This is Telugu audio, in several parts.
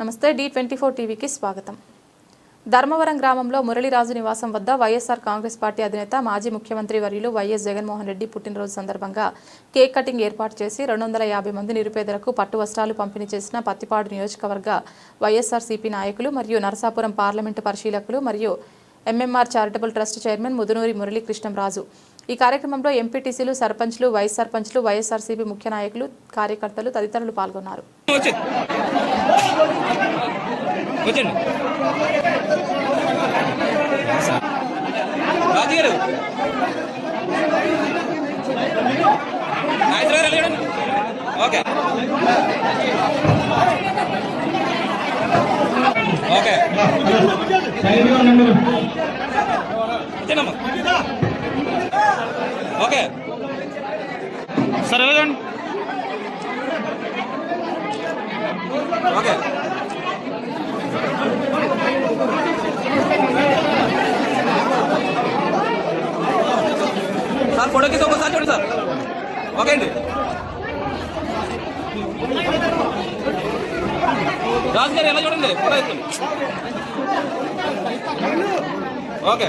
నమస్తే డి ట్వంటీ ఫోర్ టీవీకి స్వాగతం. ధర్మవరం గ్రామంలో మురళీరాజు నివాసం వద్ద వైఎస్ఆర్ కాంగ్రెస్ పార్టీ అధినేత మాజీ ముఖ్యమంత్రి వర్యులు వైఎస్ జగన్మోహన్ రెడ్డి పుట్టినరోజు సందర్భంగా కేక్ కటింగ్ ఏర్పాటు చేసి రెండు వందల యాభై మంది నిరుపేదలకు పట్టు వస్త్రాలు పంపిణీ చేసిన పత్తిపాడు నియోజకవర్గ వైఎస్ఆర్సీపీ నాయకులు మరియు నరసాపురం పార్లమెంటు పరిశీలకులు మరియు MMR charitable trust chairman Mudunuri Muralikrishnamraju ఈ కార్యక్రమంలో ఎంపీటీసీలు సర్పంచ్లు వైస్ సర్పంచ్లు వైఎస్ఆర్సీపీ ముఖ్య నాయకులు కార్యకర్తలు తదితరులు పాల్గొన్నారు. ఓకే. ఓకే. ఓకే. సార్ వెళ్ళండి. ఓకే. సార్ ఫోటో తీసి ఒకసారి చూడండి సార్. ఓకే అండి. రాజు గారు ఎలా చూడండి? ఫోటో తీసుకోండి. Okay.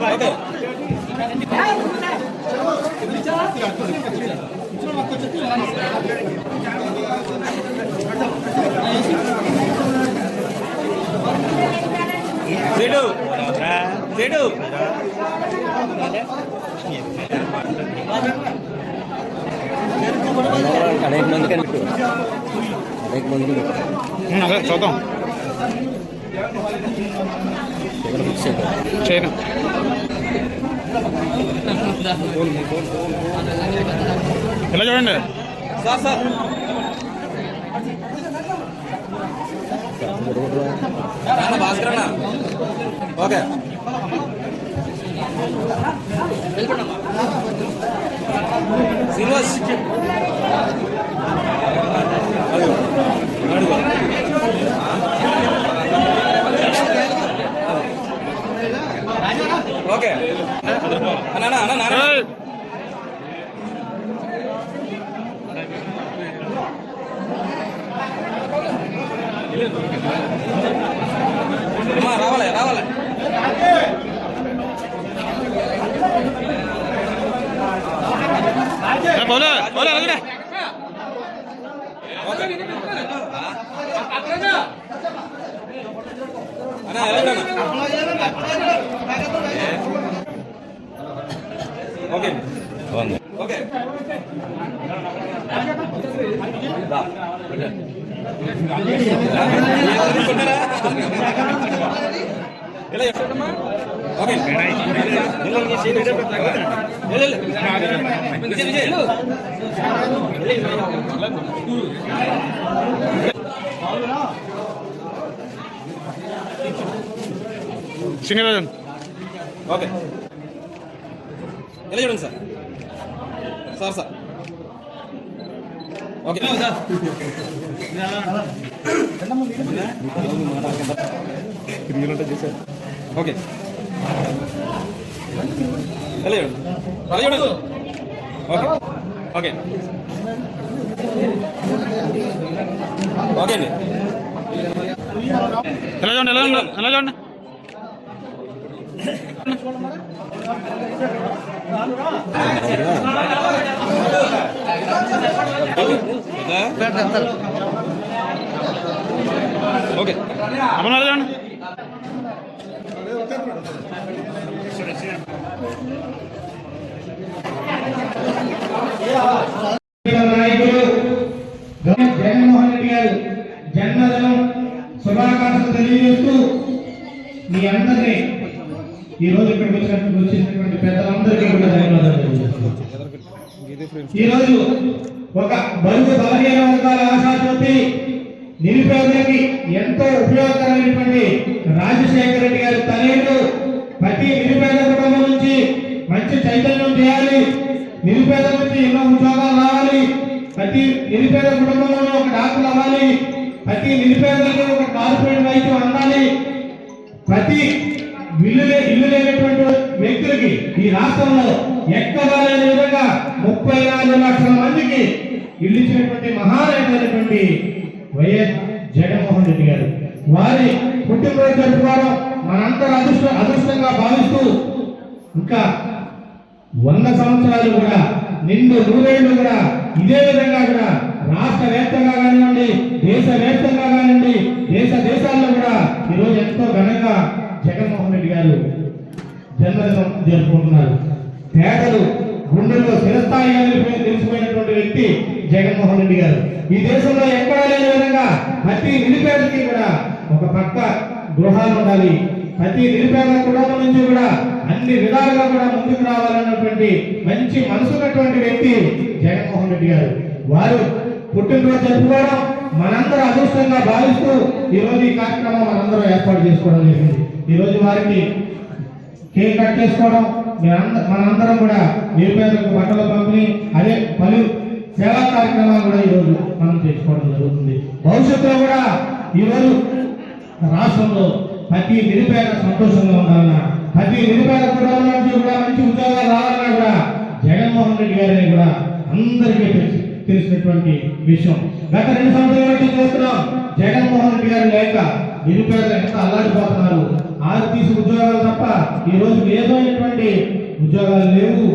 Okay. Okay. Seat seat అనేక మందికి అని పెట్టు అనేక మందికి పెట్టు ఉమ్, అదే చూద్దాం ఇక్కడ ఫిక్స్ చేద్దాం చేయను. ఇలా చూడండి. సార్ సార్ నాన్న భాస్కర్ అన్న ఓకే శ్రీనివాస్. ఓకే. అమ్మా రావాలి రావాలి. ఏ, పోలే పోలే అలాగే అన్న వెళ్ళండి ఓకే ఓకే దా. తీసుకుంటారా? ఇలా చెప్పండమ్మా. ఓకే వెళ్ళు, వెళ్ళు. విజయ్, విజయ్. సింగరాజన్ ఓకే ఇలా చూడండి sir sir sir okay okay ఇలా చూడండి ఇలా చూడండి ఓకే ఓకే ఓకే అండి ఎలా చూడండి ఎలా చూడండి ఎలా చూడండి ఓకే. అమ్మ నాయకులు జగన్మోహన్ రెడ్డి గారు జన్మదినం శుభాకాంక్షలు తెలియజేస్తూ మీ అందరినీ ఈ రోజు ఇక్కడికి వచ్చినటువంటి పెద్దలందరికీ కూడా ధన్యవాదాలు ఈ రోజు ఒక బరువు బలహీన వర్గాల ఆశాజ్యోతి నిరుపేదలకి ఎంతో ఉపయోగకరమైనటువంటి రాజశేఖర రెడ్డి గారి తనయుడు ప్రతి నిరుపేద కుటుంబం నుంచి మంచి చైతన్యం చేయాలి. నిరుపేద నుంచి ఎన్నో ఉద్యోగాలు రావాలి. ప్రతి నిరుపేద కుటుంబంలో ఒక డాక్టర్ అవ్వాలి. ప్రతి నిరుపేదలకు ఒక కార్పొరేట్ వైద్యం అందాలి. ప్రతి ఇల్లు ఇల్లు లేనటువంటి వ్యక్తులకి ఈ రాష్ట్రంలో ఎక్కడా విధంగా ముప్పై నాలుగు లక్షల మందికి ఇల్లు ఇచ్చినటువంటి మహానాయకులైనటువంటి వైఎస్ జగన్మోహన్ రెడ్డి గారు. వారి పుట్టినరోజు జరుపుకోవడం మనందరూ అదృష్ట అదృష్టంగా భావిస్తూ ఇంకా వంద సంవత్సరాలు కూడా నిండు నూరేళ్ళు కూడా ఇదే విధంగా కూడా రాష్ట్ర వ్యాప్తంగా కానివ్వండి దేశ వ్యాప్తంగా కానివ్వండి దేశ దేశాల్లో కూడా ఈరోజు ఎంతో ఘనంగా జగన్మోహన్ రెడ్డి గారు జన్మదినం జరుపుకుంటున్నారు పేదలు గుండెల్లో స్థిరస్థాయి అని తెలిసిపోయినటువంటి వ్యక్తి జగన్మోహన్ రెడ్డి గారు. ఈ దేశంలో ఎక్కడా లేని విధంగా ప్రతి నిరుపేదకి కూడా ఒక పక్క గృహాలు ఉండాలి. ప్రతి నిరుపేద కుటుంబం నుంచి కూడా అన్ని విధాలుగా కూడా ముందుకు రావాలన్నటువంటి మంచి మనసు ఉన్నటువంటి వ్యక్తి జగన్మోహన్ రెడ్డి గారు. వారు పుట్టినరోజు జరుపుకోవడం మనందరూ అదృష్టంగా భావిస్తూ ఈ రోజు ఈ కార్యక్రమం మనందరం ఏర్పాటు చేసుకోవడం జరిగింది. ఈరోజు వారికి కేక్ కట్ చేసుకోవడం మనందరం కూడా నిరుపేదలకు బట్టలు పంపిణీ అదే పలు సేవా కార్యక్రమాలు కూడా ఈరోజు మనం చేసుకోవడం జరుగుతుంది. భవిష్యత్తులో కూడా ఈరోజు రాష్ట్రంలో ప్రతి నిరుపేద సంతోషంగా ఉండాలన్నా ప్రతి నిరుపేద కుటుంబం నుంచి కూడా మంచి ఉద్యోగాలు రావాలన్నా కూడా జగన్మోహన్ రెడ్డి గారిని కూడా అందరికీ తెలిసి తెలిసినటువంటి విషయం. గత రెండు సంవత్సరాల నుంచి చూస్తున్నాం జగన్మోహన్ రెడ్డి గారు లేక నిరుపేదలు ఎంత అల్లాడిపోతున్నారు ఆర్టీసీ ఉద్యోగాలు తప్ప ఈ రోజు ఏదైనటువంటి ఉద్యోగాలు లేవు.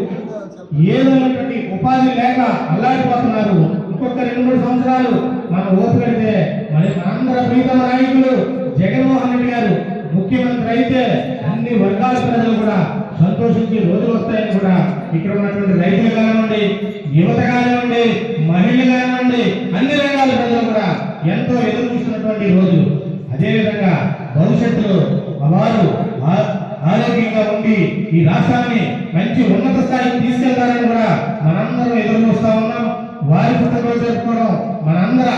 ఏదైనటువంటి ఉపాధి లేక అల్లాడిపోతున్నారు. ఇంకొక రెండు మూడు సంవత్సరాలు మనం ఓపికడితే మరి ఆంధ్ర ప్రీతమ నాయకులు జగన్మోహన్ రెడ్డి గారు ముఖ్యమంత్రి అయితే అన్ని వర్గాల ప్రజలు కూడా సంతోషించి రోజులు వస్తాయని కూడా ఇక్కడ ఉన్నటువంటి రైతులు కానివ్వండి యువత కానివ్వండి మహిళలు కానివ్వండి అన్ని రంగాల ప్రజలు కూడా ఎంతో ఎదురు చూస్తున్నటువంటి రోజులు అదేవిధంగా భవిష్యత్తులో వారు ఆ- ఆరోగ్యంగా ఉండి ఈ రాష్ట్రాన్ని మంచి ఉన్నత స్థాయికి తీసుకెళ్తారని కూడా మనందరం ఎదురు చూస్తా ఉన్నాం వారి పుట్టినరోజు జరుపుకోవడం మనందర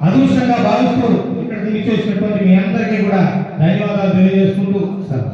అదృష్టంగా భావిస్తూ ఇక్కడికి చేసినటువంటి మీ అందరికీ కూడా ధన్యవాదాలు తెలియజేసుకుంటూ సార్.